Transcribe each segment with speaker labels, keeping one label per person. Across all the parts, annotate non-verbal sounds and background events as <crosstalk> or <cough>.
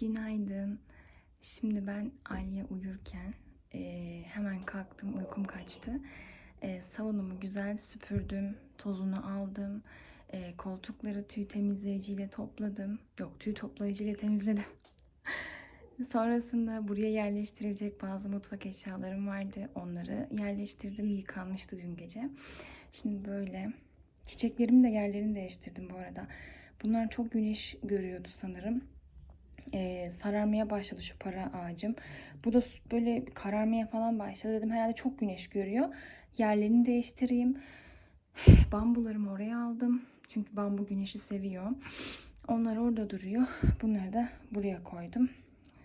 Speaker 1: Günaydın. Şimdi ben Aliye uyurken eee, hemen kalktım, uykum kaçtı. Eee, salonumu güzel süpürdüm, tozunu aldım. Eee, koltukları tüy temizleyiciyle topladım. Yok, tüy toplayıcıyla temizledim. <laughs> Sonrasında buraya yerleştirilecek bazı mutfak eşyalarım vardı. Onları yerleştirdim. Yıkanmıştı dün gece. Şimdi böyle. Çiçeklerimin de yerlerini değiştirdim bu arada. Bunlar çok güneş görüyordu sanırım. Ee, sararmaya başladı şu para ağacım. Bu da böyle kararmaya falan başladı. Dedim herhalde çok güneş görüyor. Yerlerini değiştireyim. <sighs> Bambularımı oraya aldım. Çünkü bambu güneşi seviyor. Onlar orada duruyor. Bunları da buraya koydum.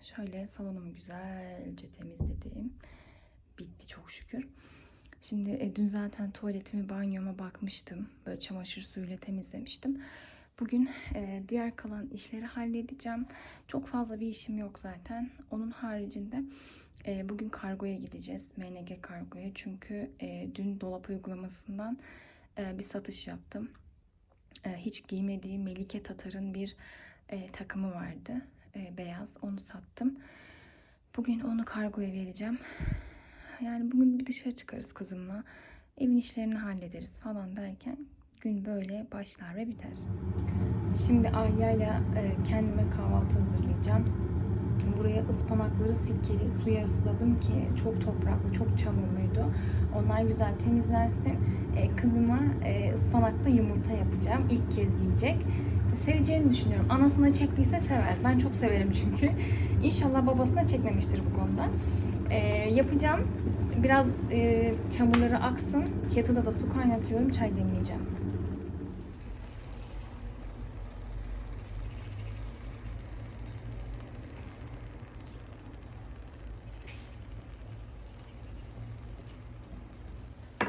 Speaker 1: Şöyle salonumu güzelce temizledim. Bitti çok şükür. Şimdi e, dün zaten tuvaletimi, banyoma bakmıştım. Böyle çamaşır suyuyla temizlemiştim. Bugün e, diğer kalan işleri halledeceğim. Çok fazla bir işim yok zaten. Onun haricinde e, bugün kargoya gideceğiz. MNG kargoya. Çünkü e, dün dolap uygulamasından e, bir satış yaptım. E, hiç giymediğim Melike Tatar'ın bir e, takımı vardı. E, beyaz. Onu sattım. Bugün onu kargoya vereceğim. Yani bugün bir dışarı çıkarız kızımla. Evin işlerini hallederiz falan derken gün böyle başlar ve biter. Şimdi Alya'yla e, kendime kahvaltı hazırlayacağım. Buraya ıspanakları sirkeli suya ısladım ki çok topraklı, çok çamurluydu. Onlar güzel temizlensin. E, kızıma e, ıspanaklı yumurta yapacağım. İlk kez yiyecek. Seveceğini düşünüyorum. Anasına çektiyse sever. Ben çok severim çünkü. İnşallah babasına çekmemiştir bu konuda. Yapacağım. Biraz çamurları aksın. Kettle'da da su kaynatıyorum. Çay demleyeceğim.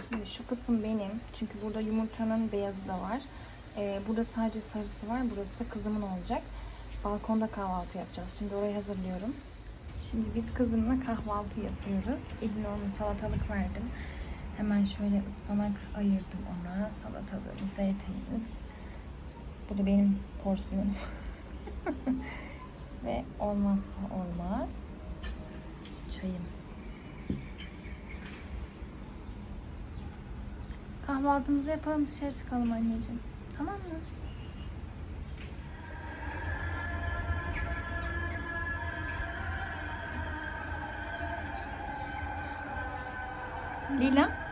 Speaker 1: Şimdi şu kısım benim. Çünkü burada yumurtanın beyazı da var. Ee, burada sadece sarısı var. Burası da kızımın olacak. Balkonda kahvaltı yapacağız. Şimdi orayı hazırlıyorum. Şimdi biz kızımla kahvaltı yapıyoruz. Eline onun salatalık verdim. Hemen şöyle ıspanak ayırdım ona. Salatalığımız, zeytinimiz. Bu da benim porsiyonum. <laughs> Ve olmazsa olmaz. Çayım. Kahvaltımızı yapalım dışarı çıkalım anneciğim. Tamam mı? Lila?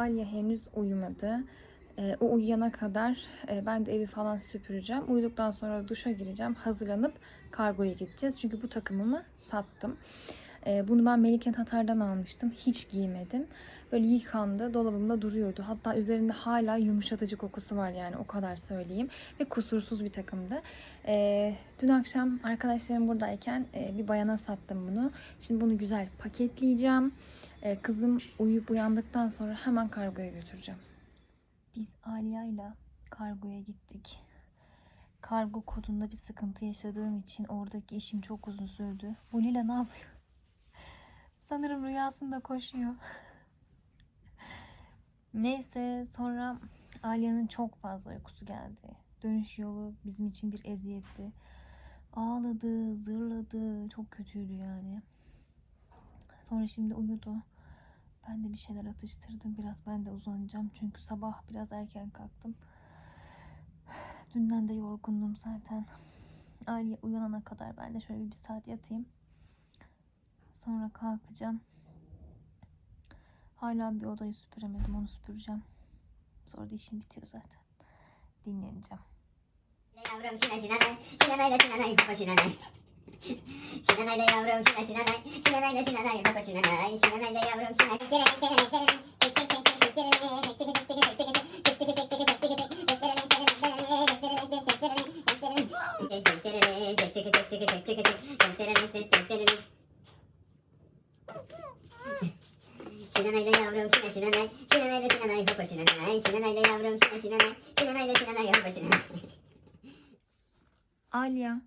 Speaker 1: Alya henüz uyumadı. Ee, o uyuyana kadar e, ben de evi falan süpüreceğim. Uyuduktan sonra duşa gireceğim. Hazırlanıp kargoya gideceğiz. Çünkü bu takımımı sattım. Ee, bunu ben Melike Tatar'dan almıştım. Hiç giymedim. Böyle yıkandı. Dolabımda duruyordu. Hatta üzerinde hala yumuşatıcı kokusu var yani o kadar söyleyeyim. Ve kusursuz bir takımdı. Ee, dün akşam arkadaşlarım buradayken e, bir bayana sattım bunu. Şimdi bunu güzel paketleyeceğim. Ee, kızım uyuyup uyandıktan sonra hemen kargoya götüreceğim. Biz Aliya ile kargoya gittik. Kargo kodunda bir sıkıntı yaşadığım için oradaki işim çok uzun sürdü. Bu Lila ne yapıyor? <laughs> Sanırım rüyasında koşuyor. <laughs> Neyse sonra Alya'nın çok fazla uykusu geldi. Dönüş yolu bizim için bir eziyetti. Ağladı, zırladı. Çok kötüydü yani. Sonra şimdi uyudu. Ben de bir şeyler atıştırdım. Biraz ben de uzanacağım. Çünkü sabah biraz erken kalktım. Dünden de yorgundum zaten. Aliye uyanana kadar ben de şöyle bir saat yatayım. Sonra kalkacağım. Hala bir odayı süpüremedim. Onu süpüreceğim. Sonra da işim bitiyor zaten. Dinleneceğim.
Speaker 2: Yavrum şina şinanay, şinanay da şinanay, baba şinanay. Şinanay da yavrum şina şinanay, şinanay da şinanay, baba şinanay. Şinanay da yavrum şina. Çek çek. Sinanay da sinanay hopa sinanay Sinanay da yavrum sine sinanay Sinanay da sinanay hopa sinanay
Speaker 1: Alya.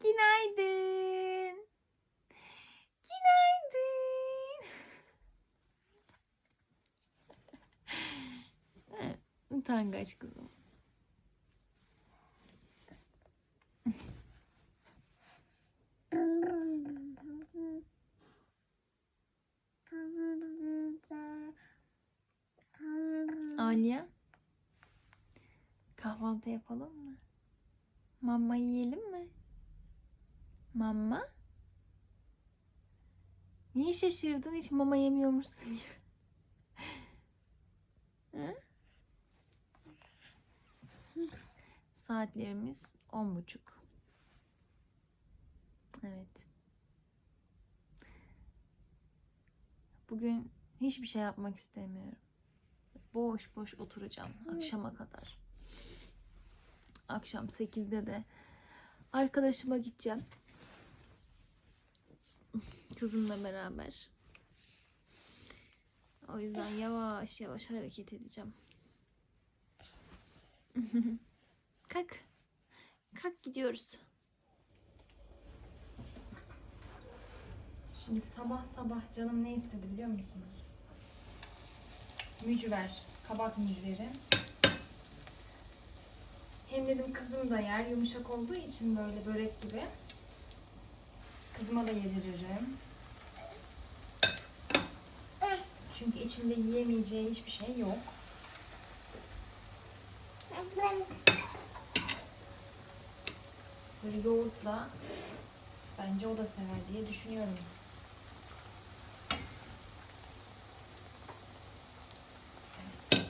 Speaker 1: Günaydın. Günaydın. Utangaç kızım. Alya. Kahvaltı yapalım mı? Mama yiyelim mi? Mama? Niye şaşırdın? Hiç mama yemiyormuşsun gibi. Saatlerimiz on buçuk. Evet. Bugün hiçbir şey yapmak istemiyorum. Boş boş oturacağım akşama kadar. Akşam 8'de de arkadaşıma gideceğim. Kızımla beraber. O yüzden yavaş yavaş hareket edeceğim. <laughs> Kalk. Kalk gidiyoruz. Şimdi sabah sabah canım ne istedi biliyor musunuz? Mücver, kabak mücveri. Hem dedim kızım da yer yumuşak olduğu için böyle börek gibi. Kızıma da yediririm. Çünkü içinde yiyemeyeceği hiçbir şey yok. Böyle yoğurtla bence o da sever diye düşünüyorum. Evet.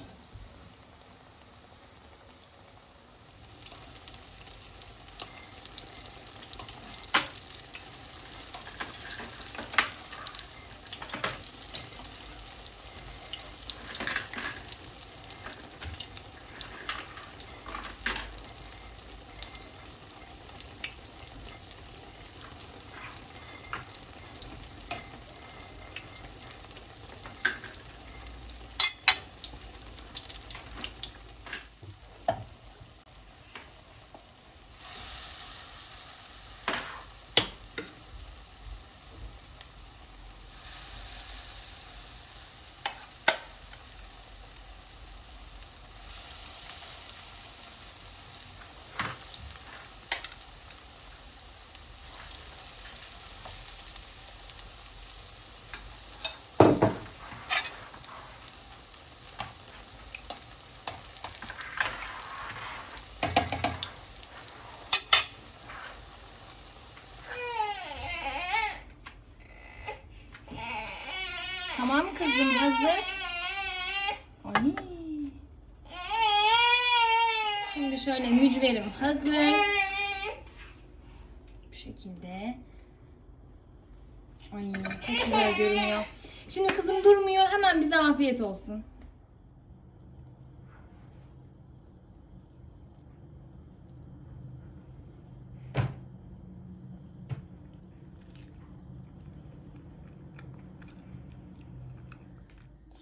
Speaker 1: Tamam kızım hazır. Ay. Şimdi şöyle mücverim hazır. Bu şekilde. Ay çok güzel görünüyor. Şimdi kızım durmuyor. Hemen bize afiyet olsun.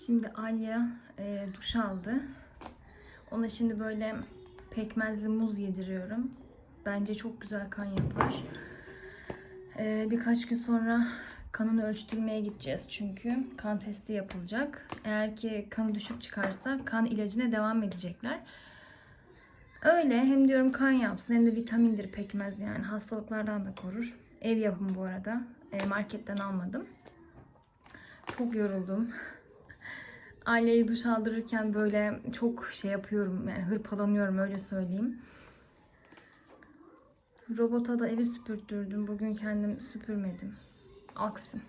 Speaker 1: Şimdi Alya e, duş aldı. Ona şimdi böyle pekmezli muz yediriyorum. Bence çok güzel kan yapar. E, birkaç gün sonra kanını ölçtürmeye gideceğiz çünkü kan testi yapılacak. Eğer ki kanı düşük çıkarsa kan ilacına devam edecekler. Öyle hem diyorum kan yapsın hem de vitamindir pekmez yani hastalıklardan da korur. Ev yapımı bu arada. E, marketten almadım. Çok yoruldum. Aileyi duş aldırırken böyle çok şey yapıyorum yani hırpalanıyorum öyle söyleyeyim. Robota da evi süpürttürdüm. Bugün kendim süpürmedim. Aksın.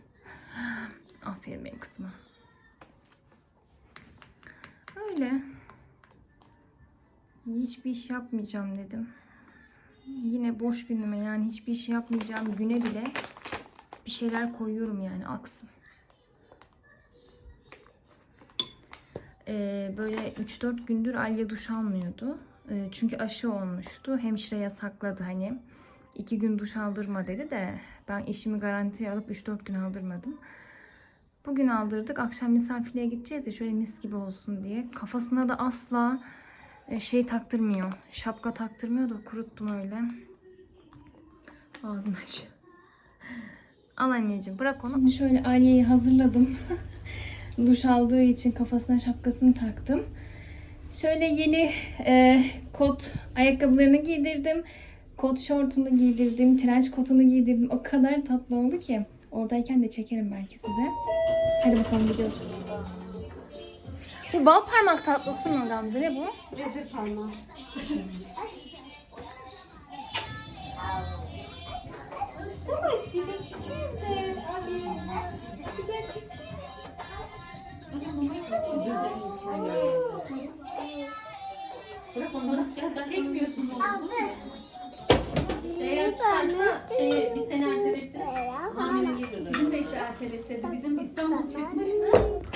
Speaker 1: <sighs> Aferin benim kızıma. Öyle. Hiçbir iş yapmayacağım dedim. Yine boş günüme yani hiçbir iş yapmayacağım güne bile bir şeyler koyuyorum yani aksın. Ee, böyle 3-4 gündür Alya duş almıyordu. Ee, çünkü aşı olmuştu. Hemşire yasakladı hani. 2 gün duş aldırma dedi de ben işimi garantiye alıp 3-4 gün aldırmadım. Bugün aldırdık. Akşam misafirliğe gideceğiz ya şöyle mis gibi olsun diye. Kafasına da asla e, şey taktırmıyor. Şapka taktırmıyor da kuruttum öyle. Ağzını aç. Al anneciğim bırak onu. Şimdi şöyle Aliye'yi hazırladım. <laughs> Duş aldığı için kafasına şapkasını taktım. Şöyle yeni e, kot ayakkabılarını giydirdim. Kot şortunu giydirdim. Trench kotunu giydirdim. O kadar tatlı oldu ki. Oradayken de çekerim belki size. Hadi bakalım gidiyoruz. Bu bal parmak tatlısı mı Gamze? Ne bu?
Speaker 3: Vezir parmağı. Ama eskiden küçüğüm de. Abi. Ben küçüğüm. Bırak onları. Çekmiyorsun onu. Eğer çıkarsa şey, bir sene erteletti. Hamileliği Bizim de işte erteletti. Bizim İstanbul çıkmıştı.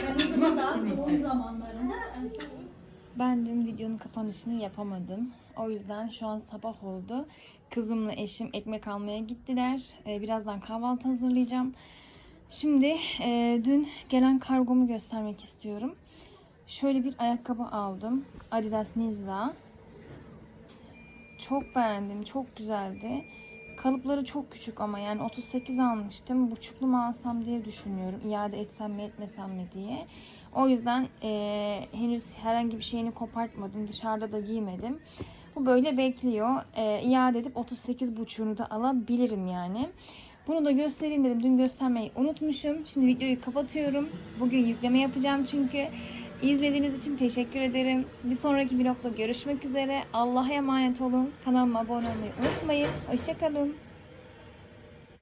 Speaker 3: Ben o zaman daha doğum zamanlarında.
Speaker 1: Ben dün videonun kapanışını yapamadım. O yüzden şu an sabah oldu. Kızımla eşim ekmek almaya gittiler. Ee, birazdan kahvaltı hazırlayacağım. Şimdi e, dün gelen kargomu göstermek istiyorum. Şöyle bir ayakkabı aldım. Adidas Nizza. Çok beğendim. Çok güzeldi. Kalıpları çok küçük ama yani 38 almıştım. Buçuklu mu alsam diye düşünüyorum. İade etsem mi etmesem mi diye. O yüzden eee, henüz herhangi bir şeyini kopartmadım. Dışarıda da giymedim. Bu böyle bekliyor. Eee iade edip 38 buçuğunu da alabilirim yani. Bunu da göstereyim dedim. Dün göstermeyi unutmuşum. Şimdi videoyu kapatıyorum. Bugün yükleme yapacağım çünkü. İzlediğiniz için teşekkür ederim. Bir sonraki vlogda görüşmek üzere. Allah'a emanet olun. Kanalıma abone olmayı unutmayın. Hoşçakalın.